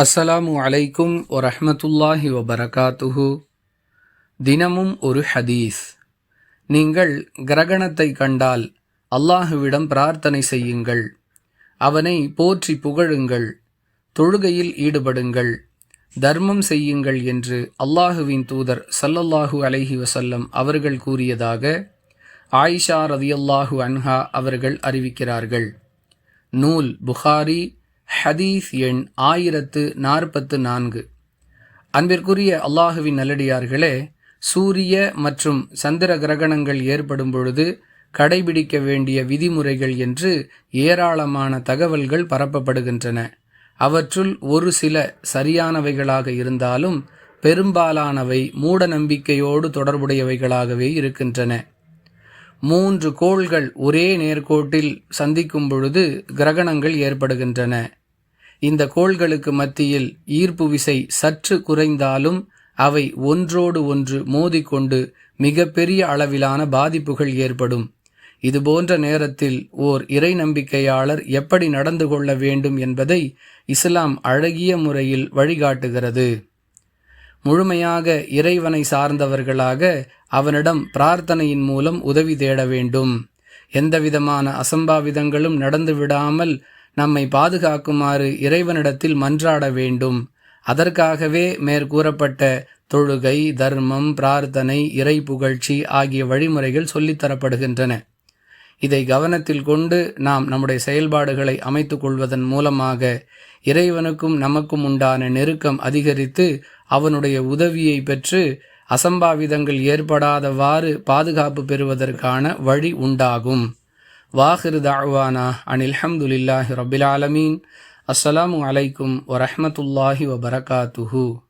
அஸ்ஸலாமு அலைக்கும் வரஹமத்துல்லாஹி வபரகாத்துஹு. தினமும் ஒரு ஹதீஸ். நீங்கள் கிரகணத்தை கண்டால் அல்லாஹுவிடம் பிரார்த்தனை செய்யுங்கள். அவனை போற்றி புகழுங்கள். தொழுகையில் ஈடுபடுங்கள். தர்மம் செய்யுங்கள் என்று அல்லாஹுவின் தூதர் சல்லல்லாஹு அலைஹி வசல்லம் அவர்கள் கூறியதாக ஆயிஷா ரதியல்லாஹு அன்ஹா அவர்கள் அறிவிக்கிறார்கள். நூல் புகாரி ஹதீஸ் எண் ஆயிரத்து நாற்பத்து நான்கு. அன்பிற்குரிய அல்லாஹுவின் நல்லடியார்களே சூரிய மற்றும் சந்திர கிரகணங்கள் ஏற்படும் பொழுது கடைபிடிக்க வேண்டிய விதிமுறைகள் என்று ஏராளமான தகவல்கள் பரப்பப்படுகின்றன. அவற்றுள் ஒரு சில சரியானவைகளாக இருந்தாலும் பெரும்பாலானவை மூட நம்பிக்கையோடு தொடர்புடையவைகளாகவே இருக்கின்றன. மூன்று கோள்கள் ஒரே நேர்கோட்டில் சந்திக்கும் பொழுது கிரகணங்கள் ஏற்படுகின்றன. இந்த கோள்களுக்கு மத்தியில் ஈர்ப்பு விசை சற்று குறைந்தாலும் அவை ஒன்றோடு ஒன்று மோதிக்கொண்டு மிகப்பெரிய அளவிலான பாதிப்புகள் ஏற்படும். இதுபோன்ற நேரத்தில் ஓர் இறை நம்பிக்கையாளர் எப்படி நடந்து கொள்ள வேண்டும் என்பதை இஸ்லாம் அழகிய முறையில் வழிகாட்டுகிறது. முழுமையாக இறைவனை சார்ந்தவர்களாக அவனிடம் பிரார்த்தனையின் மூலம் உதவி தேட வேண்டும். எந்தவிதமான அசம்பாவிதங்களும் நடந்து விடாமல் நம்மை பாதுகாக்குமாறு இறைவனிடத்தில் மன்றாட வேண்டும். அதற்காகவே மேற்கூறப்பட்ட தொழுகை தர்மம் பிரார்த்தனை இறை புகழ்ச்சி ஆகிய வழிமுறைகள் சொல்லித்தரப்படுகின்றன இதை கவனத்தில் கொண்டு நாம் நம்முடைய செயல்பாடுகளை அமைத்துக் கொள்வதன் மூலமாக இறைவனுக்கும் நமக்கும் உண்டான நெருக்கம் அதிகரித்து அவனுடைய உதவியை பெற்று அசம்பாவிதங்கள் ஏற்படாதவாறு பாதுகாப்பு பெறுவதற்கான வழி உண்டாகும். வாஹிரு தாழ்வானா அனில் ஹம்துலில்லாஹி ரபில் ஆலமீன். அஸ்ஸலாமு அலைக்கும் வரஹமத்துல்லாஹி வபரகாத்துஹூ.